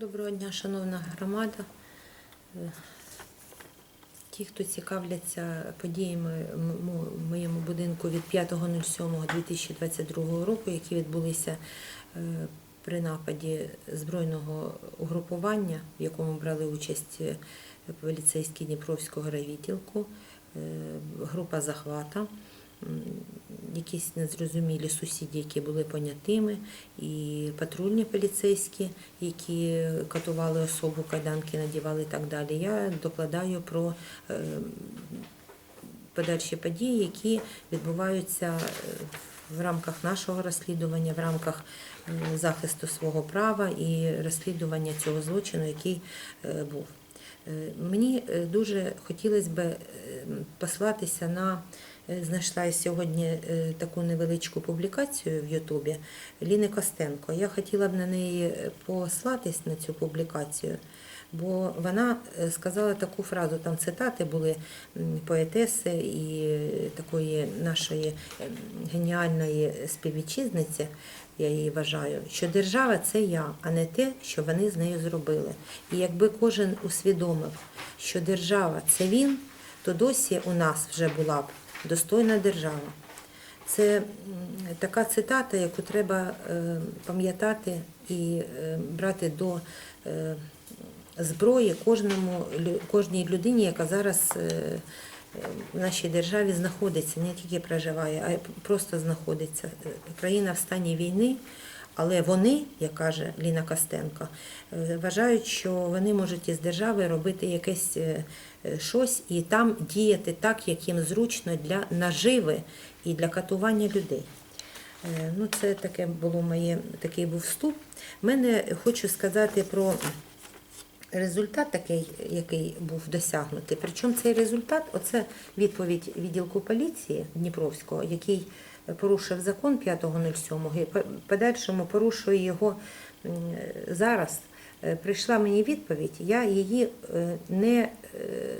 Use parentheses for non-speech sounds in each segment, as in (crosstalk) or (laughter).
Доброго дня, шановна громада. Е, Ті, хто цікавляться подіями в моєму будинку від 5.07.2022 року, які відбулися е, при нападі збройного угрупування, в якому брали участь е, поліцейські Дніпровського райвідділку, група захвата, якісь незрозумілі сусіди, які були понятими, і патрульні поліцейські, які катували особу, кайданки надівали і так далі. Я докладаю про е, подальші події, які відбуваються е, в рамках нашого розслідування, в рамках захисту свого права і розслідування цього злочину, який е, був. Мені дуже хотілося б послатися на знайшла я сьогодні е, таку невеличку публікацію в Ютубі Ліни Костенко. Я хотіла б на неї е, послатись на цю публікацію, бо вона е, сказала таку фразу, там цитати були поетеси і е, такої нашої е, геніальної співвітчизниці, я її вважаю, що держава це я, а не те, що вони з нею зробили. І якби кожен усвідомив, що держава це він, то досі у нас вже була б достойна держава. Це така цитата, яку треба е, пам'ятати і е, брати до е, зброї кожному, кожній людині, яка зараз в нашій державі знаходиться, не тільки проживає, а й просто знаходиться. Е, Країна в стані війни, але вони, як каже Ліна Костенко, вважають, що вони можуть із держави робити якесь щось і там діяти так, як їм зручно для наживи і для катування людей. Е, Ну, це таке було моє, такий був вступ. Мене хочу сказати про результат такий, який був досягнутий. Причому цей результат, оце відповідь відділку поліції Дніпровського, який порушив закон 5.07 і по- подальшому порушує його зараз. Е, Прийшла мені відповідь, я її е, не е,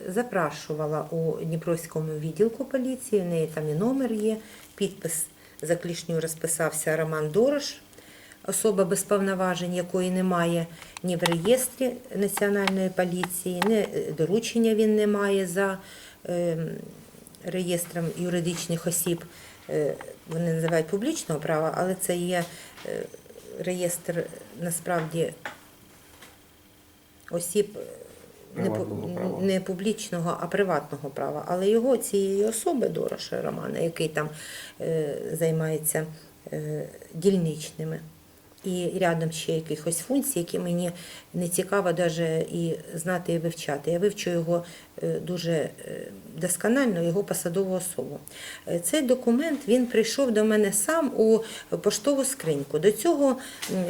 запрашувала у Дніпровському відділку поліції, в неї там і номер є, підпис за клішню розписався Роман Дорош, особа без повноважень, якої немає ні в реєстрі Національної поліції, ні доручення він не має за е, реєстром юридичних осіб. Вони називають публічного права, але це є реєстр насправді осіб е, не, пу- не публічного, а приватного права. Але його цієї особи Дороша Романа, який там е, займається е, дільничними. І рядом ще якихось функцій, які мені не цікаво навіть і знати і вивчати. Я вивчу його дуже е, досконально, його посадову особу. Е, Цей документ він прийшов до мене сам у поштову скриньку. До цього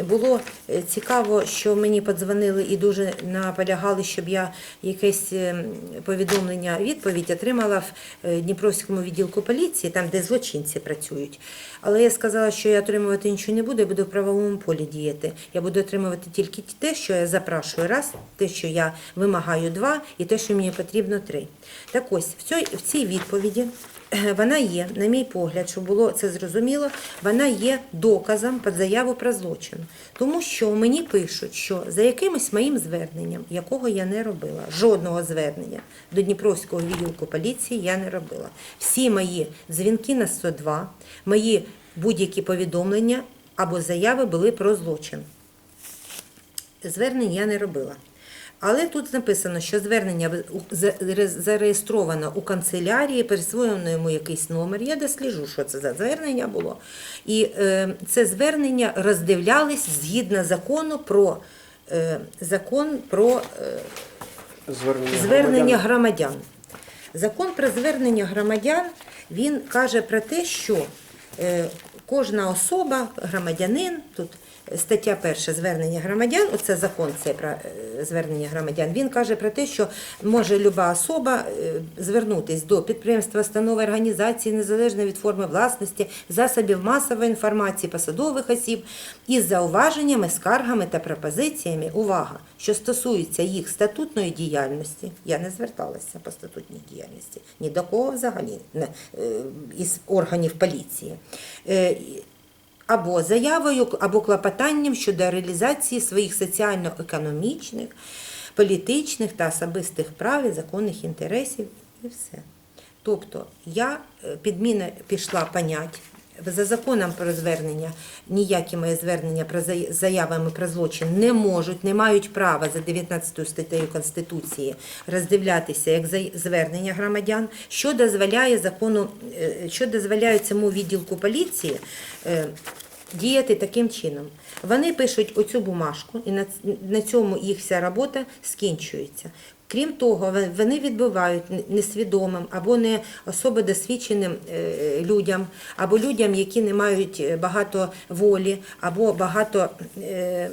було е, цікаво, що мені подзвонили і дуже наполягали, щоб я якесь е, повідомлення, відповідь отримала в е, Дніпровському відділку поліції, там, де злочинці працюють. Але я сказала, що я отримувати нічого не буду, я буду в правовому полі діяти. Я буду отримувати тільки те, що я запрашую раз, те, що я вимагаю два, і те, що мені потрібно три. Так ось в цій, в цій відповіді. е, Вона є, на мій погляд, щоб було це зрозуміло, вона є доказом під заяву про злочин. Тому що мені пишуть, що за якимось моїм зверненням, якого я не робила, жодного звернення до Дніпровського відділку поліції я не робила. Всі мої дзвінки на 102, мої будь-які повідомлення або заяви були про злочин. Звернень я не робила. Але тут написано, що звернення зареєстровано у канцелярії, присвоєно йому якийсь номер. Я досліджу, що це за звернення було. І е, це звернення роздивлялись згідно закону про е, закон про е, Звернення, звернення громадян. громадян. Закон про звернення громадян він каже про те, що е, кожна особа, громадянин, тут стаття перша звернення громадян, оце закон це про е, звернення громадян. Він каже про те, що може люба особа е, звернутися до підприємства, установи, організації, незалежно від форми власності, засобів масової інформації, посадових осіб із зауваженнями, скаргами та пропозиціями. Увага, що стосується їх статутної діяльності. Я не зверталася по статутній діяльності ні до кого взагалі не, е, із органів поліції. Або заявою, або клопотанням щодо реалізації своїх соціально-економічних, політичних та особистих прав і законних інтересів і все. Тобто я е, підміна пішла понять. За законом про звернення ніякі мої звернення про зая- заявами про злочин не можуть, не мають права за 19 статтею Конституції роздивлятися як звернення громадян, що дозволяє закону, е, що дозволяє цьому відділку поліції е, діяти таким чином. Вони пишуть оцю бумажку, і на, цьому їх вся робота скінчується. Крім того, вони відбивають несвідомим або не особо досвідченим е, людям, або людям, які не мають е, багато волі, або багато е,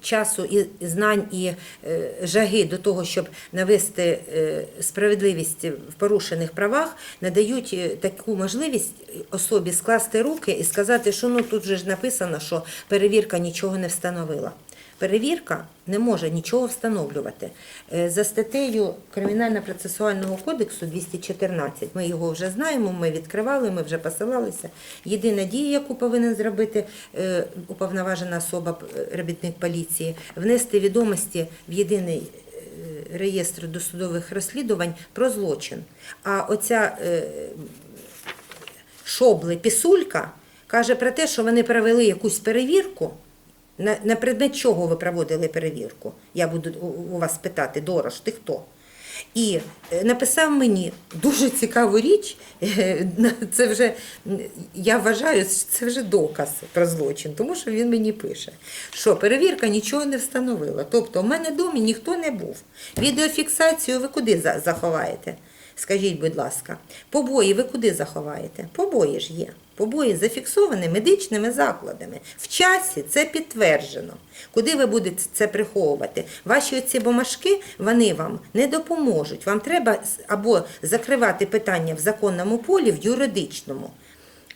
часу і знань і е, жаги до того, щоб навести е, справедливість в порушених правах, надають е, таку можливість особі скласти руки і сказати, що ну тут же ж написано, що перевірка нічого не встановила. Перевірка не може нічого встановлювати. Е, За статтею Кримінально-процесуального кодексу 214, ми його вже знаємо, ми відкривали, ми вже посилалися. Єдина дія, яку повинен зробити е, уповноважена особа, робітник поліції, внести відомості в єдиний е, реєстр досудових розслідувань про злочин. А оця е, шобли пісулька каже про те, що вони провели якусь перевірку. На, на предмет чого ви проводили перевірку? Я буду у, вас питати, Дорош, ти хто? І е, написав мені дуже цікаву річ. е, Це вже я вважаю, це вже доказ про злочин, тому що він мені пише, що перевірка нічого не встановила. Тобто, в мене вдома ніхто не був. Відеофіксацію ви куди заховаєте? Скажіть, будь ласка, побої ви куди заховаєте? Побої ж є. Побої зафіксовані медичними закладами. В часі це підтверджено. Куди ви будете це приховувати? Ваші оці бумажки вони вам не допоможуть. Вам треба або закривати питання в законному полі, в юридичному.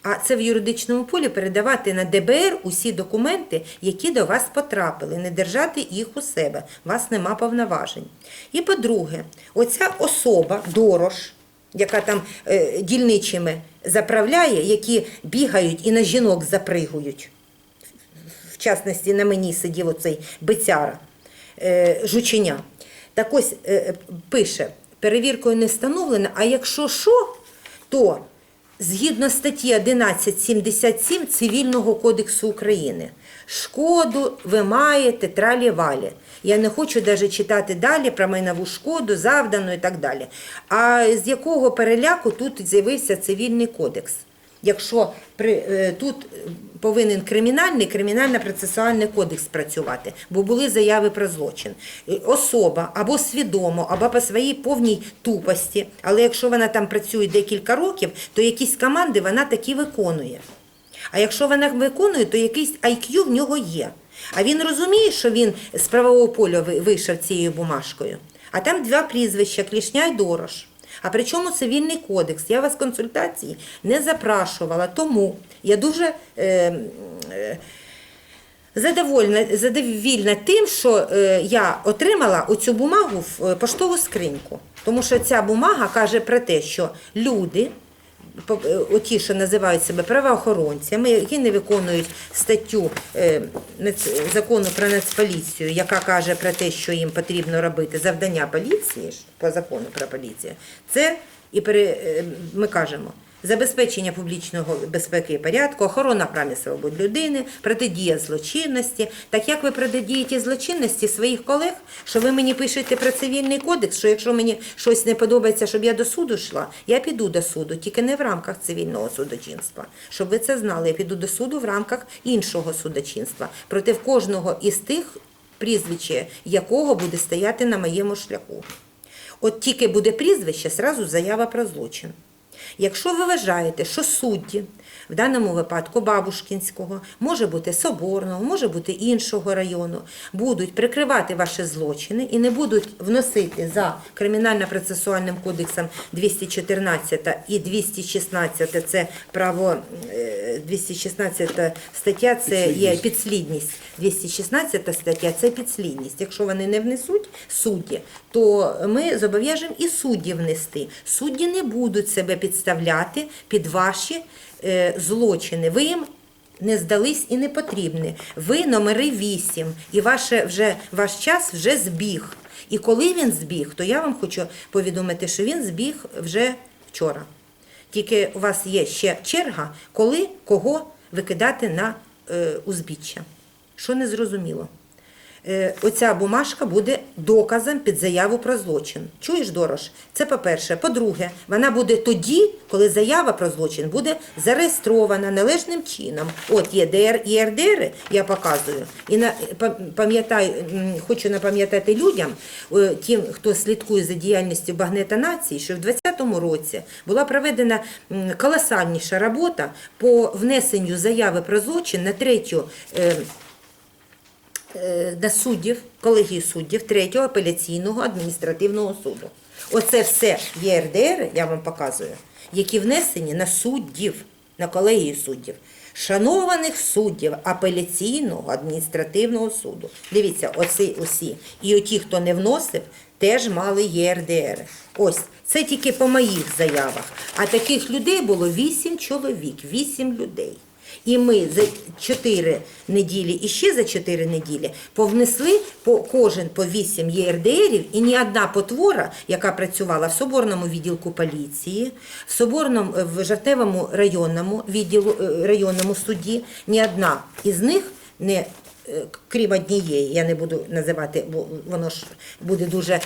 А це в юридичному полі передавати на ДБР усі документи, які до вас потрапили, не держати їх у себе. У вас нема повноважень. І по-друге, оця особа, дорож, яка там е, дільничими заправляє, які бігають і на жінок запригують. В частності на мені сидів оцей бицяра, е, жученя. Так ось е, пише, перевіркою не встановлено, а якщо що, то згідно статті 1177 Цивільного кодексу України, шкоду ви маєте тралі-валі. Я не хочу навіть читати далі про майнову шкоду, завдану і так далі. А з якого переляку тут з'явився цивільний кодекс? Якщо при, е, тут повинен кримінальний, кримінально-процесуальний кодекс працювати, бо були заяви про злочин. Особа або свідомо, або по своїй повній тупості, але якщо вона там працює декілька років, то якісь команди вона такі виконує. А якщо вона виконує, то якийсь IQ в нього є. А він розуміє, що він з правового поля вийшов цією бумажкою. А там два прізвища Клішня й Дорош. А при чому цивільний кодекс? Я вас консультації не запрашувала, тому я дуже е, е, задовольна, задовільна тим, що е, я отримала оцю бумагу в е, поштову скриньку. Тому що ця бумага каже про те, що люди, оті, що називають себе правоохоронцями, які не виконують статтю е, закону про нацполіцію, яка каже про те, що їм потрібно робити завдання поліції по закону про поліцію, це і е, ми кажемо. Забезпечення публічного безпеки і порядку, охорона прав і свобод людини, протидія злочинності. Так як ви протидієте злочинності своїх колег, що ви мені пишете про цивільний кодекс, що якщо мені щось не подобається, щоб я до суду йшла, я піду до суду, тільки не в рамках цивільного судочинства. Щоб ви це знали, я піду до суду в рамках іншого судочинства. Проти кожного із тих прізвище якого буде стояти на моєму шляху. От тільки буде прізвище, сразу заява про злочин. Якщо ви вважаєте, що судді, в даному випадку Бабушкінського, може бути Соборного, може бути іншого району, будуть прикривати ваші злочини і не будуть вносити за кримінально-процесуальним кодексом 214 і 216, це право е, 216 стаття, це є підслідність. 216 стаття це підслідність. Якщо вони не внесуть судді, то ми зобов'яжемо і судді внести. Судді не будуть себе підставляти під ваші е, злочини. Ви їм не здались і не потрібні. Ви номери 8, і ваше вже, ваш час вже збіг. І коли він збіг, то я вам хочу повідомити, що він збіг вже вчора. Тільки у вас є ще черга, коли кого викидати на е, узбіччя. Що не зрозуміло? Е, оця бумажка буде доказом під заяву про злочин. Чуєш, Дорош? Це по-перше. По-друге, вона буде тоді, коли заява про злочин буде зареєстрована належним чином. От є ДР і РДР, я показую. І на, пам'ятаю, хочу напам'ятати людям, е, тим, хто слідкує за діяльністю Багнета Нації, що в 2020 році була проведена колосальніша робота по внесенню заяви про злочин на третю. Е, на суддів, колегії суддів третього апеляційного адміністративного суду. Оце все ЄРДР, я вам показую, які внесені на суддів, на колегії суддів, шанованих суддів апеляційного адміністративного суду. Дивіться, оці усі. І оті, хто не вносив, теж мали ЄРДР. Ось це тільки по моїх заявах. А таких людей було 8 чоловік, 8 людей. І ми за 4 неділі і ще за 4 неділі повнесли по кожен по 8 ЄРДРів і ні одна потвора, яка працювала в Соборному відділку поліції, в Соборному в Жартевому районному відділу е, районному суді, ні одна із них не е, крім однієї, я не буду називати, бо воно ж буде дуже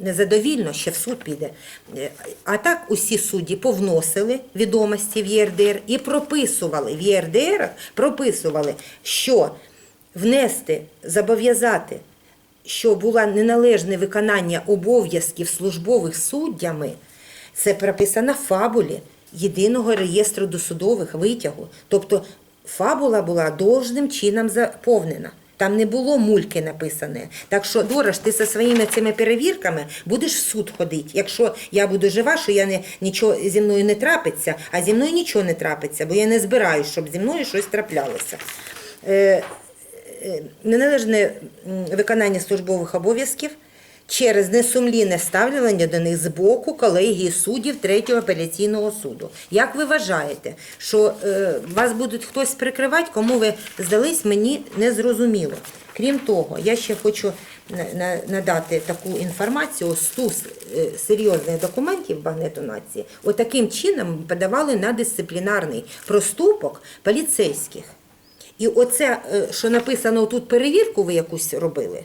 незадовільно, ще в суд піде. Е, А так усі судді повносили відомості в ЄРДР і прописували в ЄРДР, прописували, що внести, зобов'язати, що було неналежне виконання обов'язків службових суддями, це прописано в фабулі єдиного реєстру досудових витягу. Тобто фабула була должним чином заповнена. Там не було мульки написане. Так що, Дорож, ти зі своїми цими перевірками будеш в суд ходити. Якщо я буду жива, що я не, нічого зі мною не трапиться, а зі мною нічого не трапиться, бо я не збираюсь, щоб зі мною щось траплялося. Е, е, неналежне виконання службових обов'язків через несумлінне ставлення до них з боку колегії суддів третього апеляційного суду. Як ви вважаєте, що е, вас будуть хтось прикривати, кому ви здались, мені не зрозуміло. Крім того, я ще хочу на- на- надати таку інформацію, стус е, серйозних документів Багнету нації, отаким чином подавали на дисциплінарний проступок поліцейських. І оце, е, що написано тут перевірку ви якусь робили,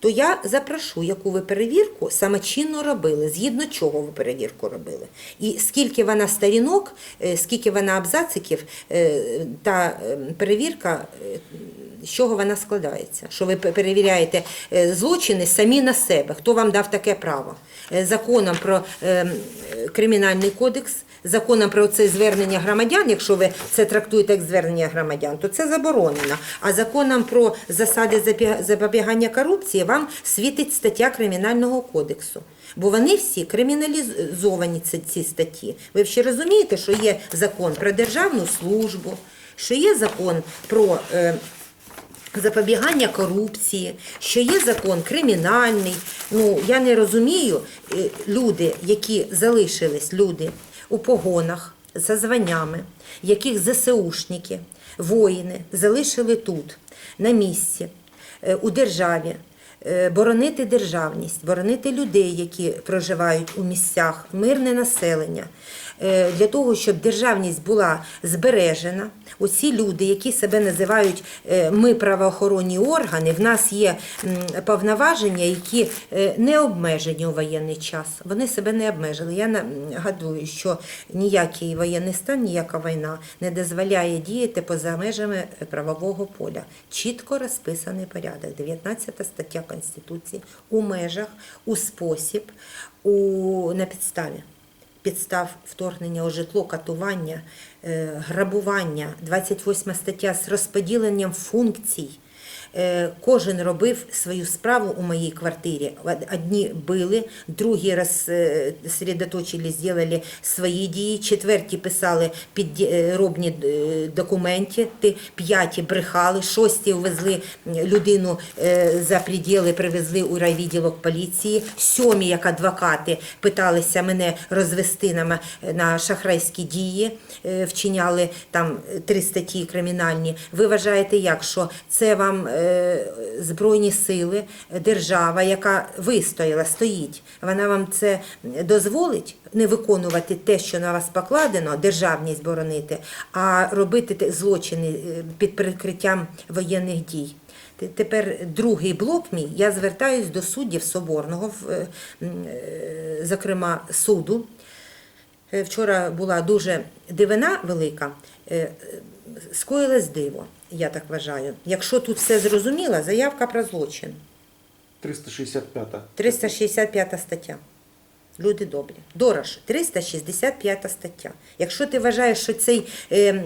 то я запрошу, яку ви перевірку самочинно робили, згідно чого ви перевірку робили. І скільки вона сторінок, е, скільки вона абзациків, е, та е, перевірка, е, з чого вона складається. Що ви перевіряєте злочини самі на себе. Хто вам дав таке право? Законом про е, м, е, кримінальний кодекс законом про це звернення громадян, якщо ви це трактуєте як звернення громадян, то це заборонено. А законом про засади запобігання корупції вам світить стаття Кримінального кодексу. Бо вони всі криміналізовані ці, статті. Ви ще розумієте, що є закон про державну службу, що є закон про. Е, запобігання корупції, що є закон кримінальний. Ну я не розумію е, люди, які залишились люди у погонах за званнями, яких ЗСУшники, воїни залишили тут, на місці, е, у державі. е, Боронити державність, боронити людей, які проживають у місцях, мирне населення, для того, щоб державність була збережена. Оці люди, які себе називають е, ми правоохоронні органи, в нас є повноваження, які е, не обмежені у воєнний час. Вони себе не обмежили. Я нагадую, що ніякий воєнний стан, ніяка війна не дозволяє діяти поза межами правового поля. Чітко розписаний порядок. 19 стаття Конституції у межах, у спосіб, у, на підставі підстав вторгнення у житло, катування, е, грабування, 28 стаття з розподіленням функцій Кожен робив свою справу у моїй квартирі. Од- Одні били, другі розсередоточили, зробили свої дії, четверті писали підробні документи, ти- п'яті брехали, шості ввезли людину е, за приділи, привезли у райвідділок поліції, сьомі, як адвокати, питалися мене розвести на, на шахрайські дії, е, вчиняли там е, три статті кримінальні. Ви вважаєте, як що це вам е, збройні сили, е, держава, яка вистояла, стоїть, вона вам це дозволить не виконувати те, що на вас покладено, державність боронити, а робити злочини е, під прикриттям воєнних дій. Тепер другий блок мій. Я звертаюсь до суддів Соборного, е, е, зокрема суду. Е, Вчора була дуже дивина велика. Е, е, Скоїлось диво, я так вважаю. Якщо тут все зрозуміло, заявка про злочин. 365. 365 стаття. Люди добрі. Дорож, 365 стаття. Якщо ти вважаєш, що цей е,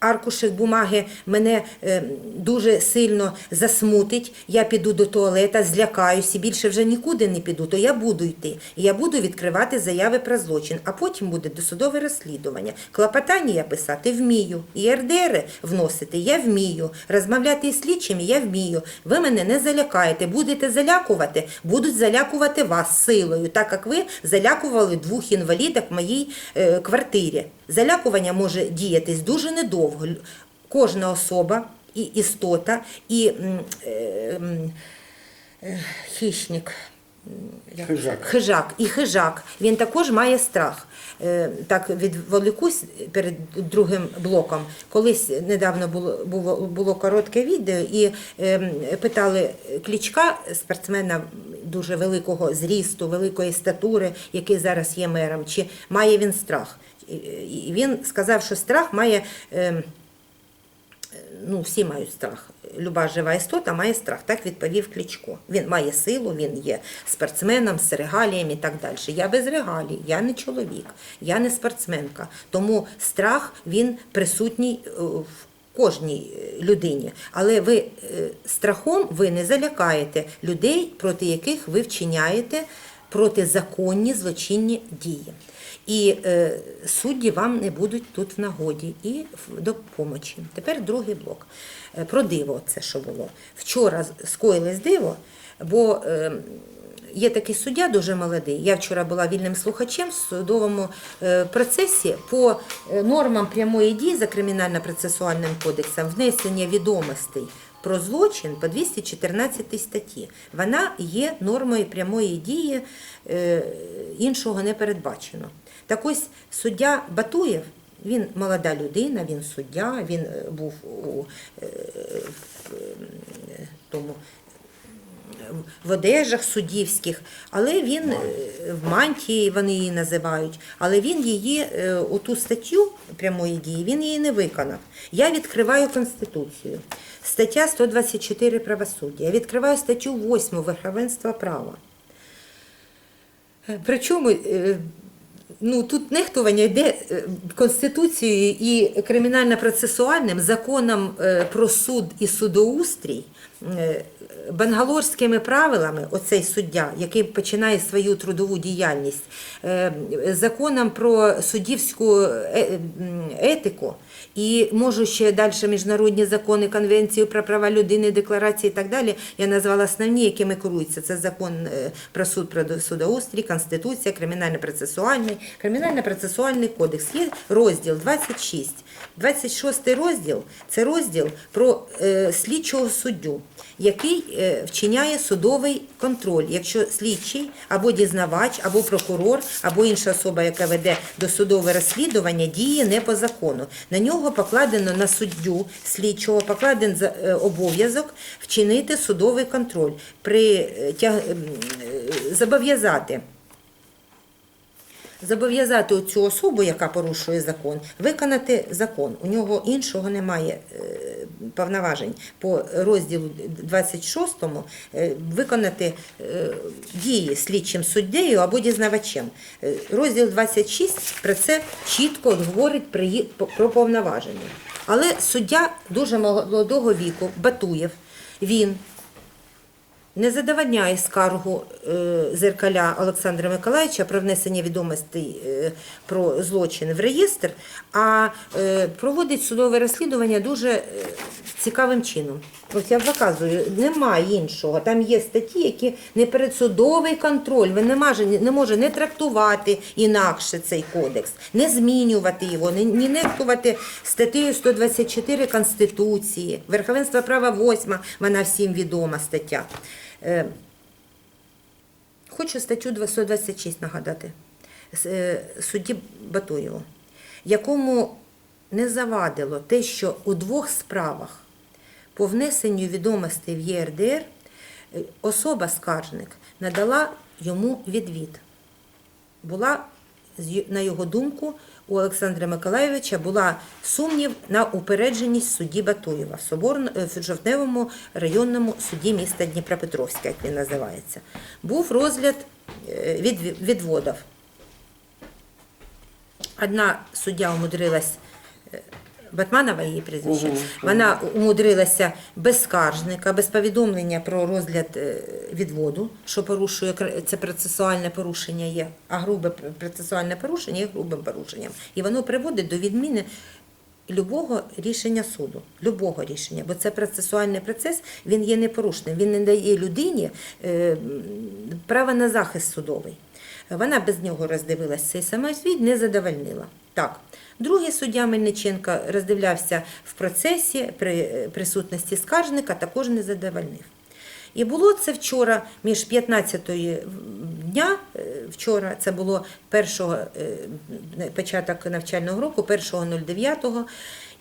аркушик бумаги мене е, дуже сильно засмутить, я піду до туалета, злякаюсь і більше вже нікуди не піду, то я буду йти. І я буду відкривати заяви про злочин, а потім буде досудове розслідування. Клопотання я писати вмію. І РДР вносити я вмію. Розмовляти із слідчими я вмію. Ви мене не залякаєте. Будете залякувати, будуть залякувати вас силою, так як ви залякували двох інвалідок в моїй е, квартирі. Залякування може діятись дуже недовго. Кожна особа і істота, і е, е, хищник. Хижак. хижак. І хижак. Він також має страх. Е, Так відволікусь перед другим блоком. Колись недавно було, було, було коротке відео, і ем, питали Клічка, спортсмена дуже великого зрісту, великої статури, який зараз є мером, чи має він страх. Він сказав, що страх має. ем, ну, всі мають страх. Люба жива істота має страх. Так відповів Кличко. Він має силу, він є спортсменом з регаліями і так далі. Я без регалій, я не чоловік, я не спортсменка. Тому страх він присутній е, в кожній е, людині. Але ви е, страхом ви не залякаєте людей, проти яких ви вчиняєте протизаконні злочинні дії. І е, судді вам не будуть тут в нагоді і в допомочі. Тепер другий блок. Е, про диво це що було. Вчора скоїлось диво, бо е, є такий суддя дуже молодий. Я вчора була вільним слухачем в судовому е, процесі по е, нормам прямої дії за кримінально-процесуальним кодексом внесення відомостей. Про злочин по 214 статті. Вона є нормою прямої дії, іншого не передбачено. Так ось суддя Батуєв, він молода людина, він суддя, він е, був у е, е, тому в одежах суддівських, але він в мантії вони її називають, але він її, е, оту статтю прямої дії, він її не виконав. Я відкриваю Конституцію. Стаття 124 правосуддя. Я відкриваю статтю 8 верховенства права. Причому ну, тут нехтування йде е, Конституцією і кримінально-процесуальним законом е, про суд і судоустрій, е, бангалорськими правилами, оцей суддя, який починає свою трудову діяльність, е, законом про суддівську е, етику. І можу ще далі міжнародні закони, конвенцію про права людини, декларації і так далі. Я назвала основні, якими керуються. Це закон е, про суд про судоустрій, Конституція, кримінально-процесуальний, кримінально-процесуальний кодекс. Є розділ 26. 26 розділ це розділ про слідчого суддю, який е, вчиняє судовий контроль, якщо слідчий або дізнавач, або прокурор, або інша особа, яка веде досудове розслідування, діє не по закону. На нього покладено на суддю слідчого, покладен е, обов'язок вчинити судовий контроль, при е, зобов'язати. Зобов'язати цю особу, яка порушує закон, виконати закон. У нього іншого немає е, повноважень по розділу 26 е, виконати е, дії слідчим суддею або дізнавачем. Розділ 26 про це чітко говорить про повноваження. Але суддя дуже молодого віку, Батуєв, він не задовольняє скаргу е, зеркаля Олександра Миколаївича про внесення відомостей е, про злочин в реєстр, а е, проводить судове розслідування дуже цікавим чином. Ось я показую, немає іншого. Там є статті, які не передсудовий контроль. Він не може, не може не трактувати інакше цей кодекс, не змінювати його, не, не нехтувати статтею 124 Конституції, верховенство права 8, вона всім відома стаття. Е, Хочу статтю 226 нагадати е, судді Батуєву, якому не завадило те, що у двох справах по внесенню відомостей в ЄРДР е, особа-скаржник надала йому відвід. Була, на його думку, у Олександра Миколайовича була сумнів на упередженість судді Батуєва в, Соборн... е, в Жовтневому районному суді міста Дніпропетровська, як він називається. Був розгляд е, від... відводів. Одна суддя умудрилась, е, Батманова її прізвище, Мгм. вона умудрилася без скаржника, без повідомлення про розгляд е, відводу, що порушує це процесуальне порушення є, а грубе процесуальне порушення є грубим порушенням. І воно приводить до відміни любого рішення суду, любого рішення, бо це процесуальний процес, він є непорушним, він не дає людині е, права на захист судовий. Вона без нього роздивилась цей самозвіт, не задовольнила. Так. Другий суддя Мельниченка роздивлявся в процесі при присутності скаржника, також не задовольнив. І було це вчора, між 15 дня, е, вчора це було першого, е, початок навчального року, 1.09.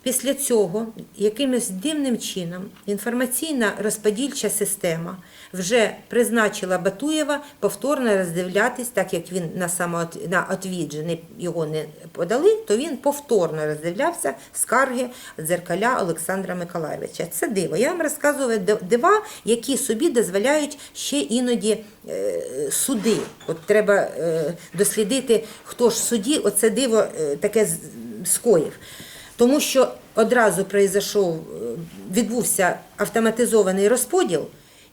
Після цього якимось дивним чином інформаційна розподільча система вже призначила Батуєва повторно роздивлятись, так як він на самоот- на отвіджений його не подали, то він повторно роздивлявся скарги дзеркаля Олександра Миколайовича. Це диво. Я вам розказую дива, які собі дозволяють ще іноді е, суди. От треба е, дослідити, хто ж суді оце диво е, таке скоїв. Тому що одразу произошов, е, відбувся автоматизований розподіл,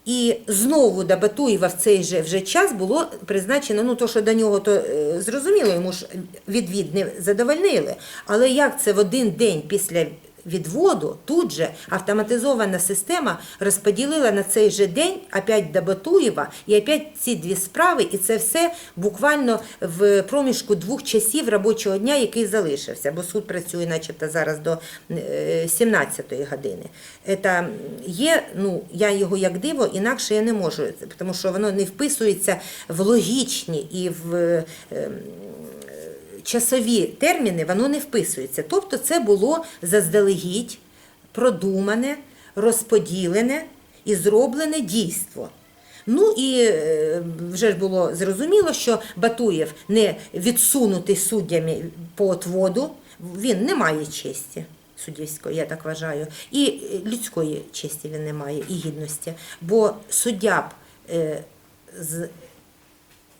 і знову до Батуєва в цей же вже час було призначено, ну то, що до нього то е, зрозуміло, йому ж відвід не задовольнили. Але як це в один день після відводу тут же автоматизована система розподілила на цей же день опять до Батуєва і опять ці дві справи, і це все буквально в проміжку двох часів робочого дня, який залишився, бо суд працює, начебто, зараз до 17-ї години. Це є, ну я його як диво, інакше я не можу, тому що воно не вписується в логічні і в. Часові терміни воно не вписується. Тобто це було заздалегідь продумане, розподілене і зроблене дійство. Ну і е, вже ж було зрозуміло, що Батуєв не відсунутий суддями по отводу, він не має честі суддівської, я так вважаю, і е, людської честі він не має, і гідності. Бо суддя б е, з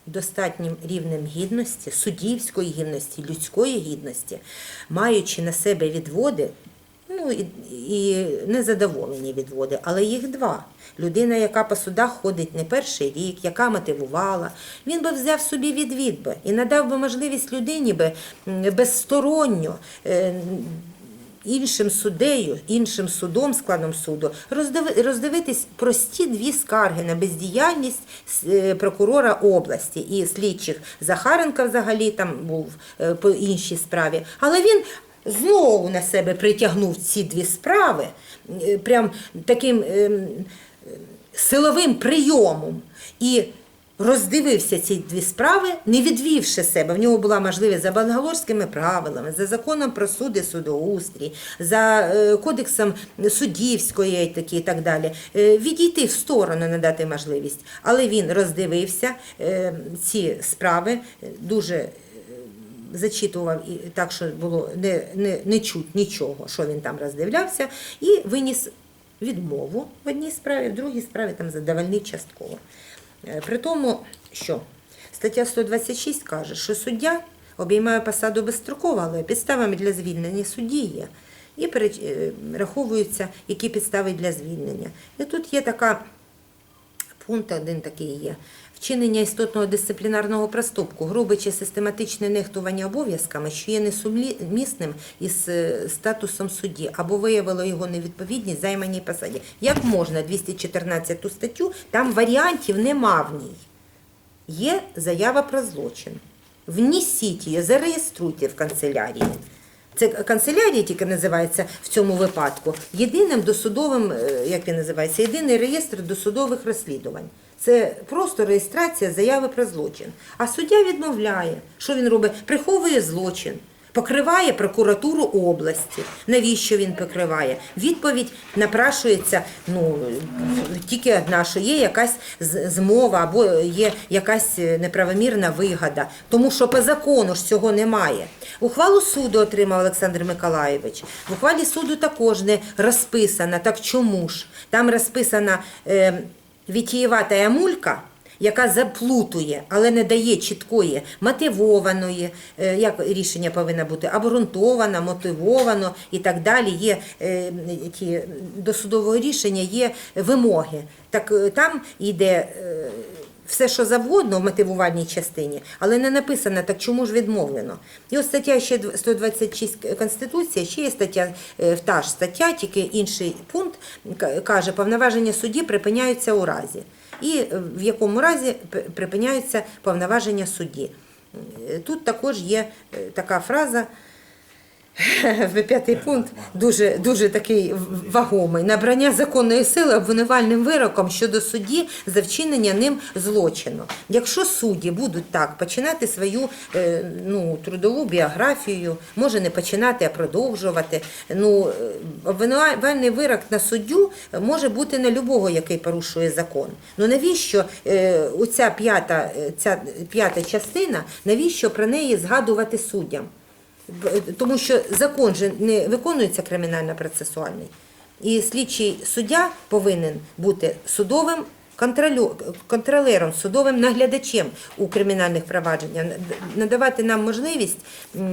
достатнім рівнем гідності, суддівської гідності, людської гідності, маючи на себе відводи, ну і, і незадоволені відводи, але їх два. Людина, яка по судах ходить не перший рік, яка мотивувала, він би взяв собі відвід би і надав би можливість людині би безсторонньо. Іншим суддею, іншим судом, складом суду, роздиви- роздивитись прості дві скарги на бездіяльність е, прокурора області і слідчих Захаренка взагалі там був е, по іншій справі. Але він знову на себе притягнув ці дві справи е, прям таким ем, силовим прийомом. І роздивився ці дві справи, не відвівши себе. В нього була можливість за бангалорськими правилами, за законом про суди судоустрій, за е, кодексом суддівської етики і так далі. е, Відійти в сторону, надати можливість. Але він роздивився е, ці справи дуже зачитував і так, що було не, не, не чуть нічого, що він там роздивлявся, і виніс відмову в одній справі, в другій справі там задовольнив частково. Е, При тому, що стаття 126 каже, що суддя обіймає посаду безстроково, але підставами для звільнення судді є і перераховуються, які підстави для звільнення. І тут є така пункт один такий є. Вчинення істотного дисциплінарного проступку, грубе чи систематичне нехтування обов'язками, що є несумісним із е, статусом судді, або виявило його невідповідність займаній посаді. Як можна 214 статтю, там варіантів нема в ній. Є заява про злочин. Внесіть її, зареєструйте в канцелярії. Це канцелярія тільки називається в цьому випадку єдиним досудовим, е, як він називається, єдиний реєстр досудових розслідувань. Це просто реєстрація заяви про злочин. А суддя відмовляє. Що він робить? Приховує злочин, покриває прокуратуру області. Навіщо він покриває? Відповідь напрашується ну, тільки одна, що є якась змова або є якась е, неправомірна вигода. Тому що по закону ж цього немає. Ухвалу суду отримав Олександр Миколаєвич. В ухвалі суду також не розписана. Так чому ж? Там розписана е, вітієвата ямулька, яка заплутує, але не дає чіткої, мотивованої, е, як рішення повинно бути, обґрунтовано, мотивовано і так далі. Є е, ті, до судового рішення є вимоги. Так е, там йде. все, що завгодно в мотивувальній частині, але не написано, так чому ж відмовлено. І ось стаття ще 126 Конституції, ще є стаття, та ж стаття, тільки інший пункт каже, повноваження судді припиняються у разі. І е, в якому разі припиняються повноваження судді. Е, Тут також є е, така фраза. (laughs) П'ятий пункт дуже, дуже такий вагомий. Набрання законної сили обвинувальним вироком щодо судді за вчинення ним злочину. Якщо судді будуть так починати свою е, ну, трудову біографію, може не починати, а продовжувати. Ну, е, обвинувальний вирок на суддю може бути на любого, який порушує закон. Ну навіщо е, оця п'ята, ця п'ята частина, навіщо про неї згадувати суддям? Тому що закон же не виконується кримінально-процесуальний. І слідчий суддя повинен бути судовим контролером, судовим наглядачем у кримінальних провадженнях, надавати нам можливість,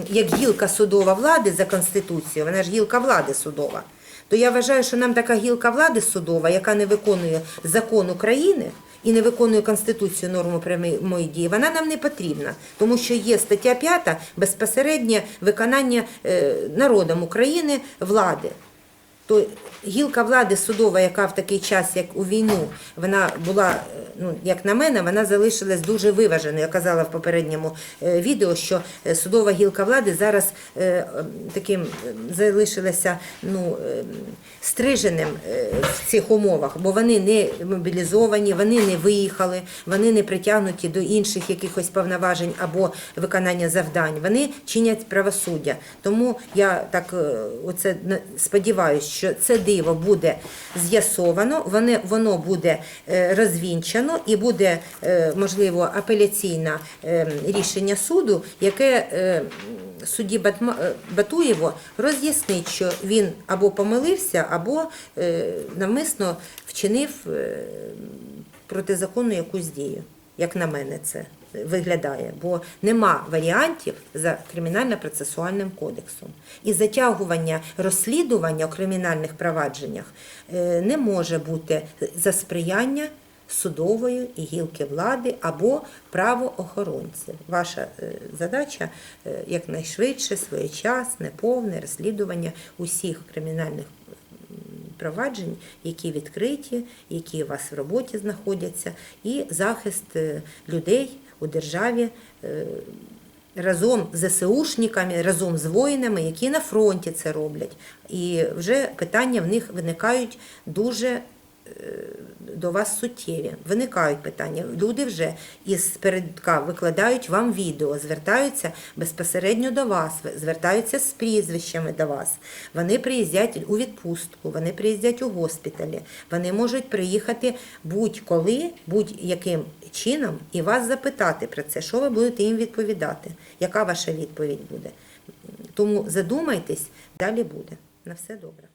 як гілка судова влади за Конституцією, вона ж гілка влади судова. То я вважаю, що нам така гілка влади судова, яка не виконує закон України і не виконує Конституцію норму прямої дії, вона нам не потрібна, тому що є стаття 5 безпосереднє виконання е, народом України влади. То гілка влади судова, яка в такий час, як у війну, вона була, е, ну як на мене, вона залишилась дуже виваженою. Я казала в попередньому е, відео, що е, судова гілка влади зараз таким залишилася ну, стриженим в цих умовах, бо вони не мобілізовані, вони не виїхали, вони не притягнуті до інших якихось повноважень або виконання завдань. Вони чинять правосуддя. Тому я так оце сподіваюся, що це диво буде з'ясовано, воно буде е, розвінчано і буде е, можливо апеляційне е, рішення суду, яке судді Батуєво роз'яснить, що він або помилився, або навмисно вчинив протизаконну якусь дію. Як на мене, це виглядає, бо нема варіантів за кримінально-процесуальним кодексом. І затягування розслідування у кримінальних провадженнях е, не може бути за сприяння судової і гілки влади або правоохоронців. Ваша е, задача е, якнайшвидше, своєчасне, повне розслідування усіх кримінальних проваджень, які відкриті, які у вас в роботі знаходяться, і захист людей у державі е, разом з ЗСУшниками, разом з воїнами, які на фронті це роблять. І вже питання в них виникають дуже до вас суттєві. Виникають питання. Люди вже із передка викладають вам відео, звертаються безпосередньо до вас, звертаються з прізвищами до вас. Вони приїздять у відпустку, вони приїздять у госпіталі, вони можуть приїхати будь-коли, будь-яким чином і вас запитати про це, що ви будете їм відповідати, яка ваша відповідь буде. Тому задумайтесь, далі буде. На все добре.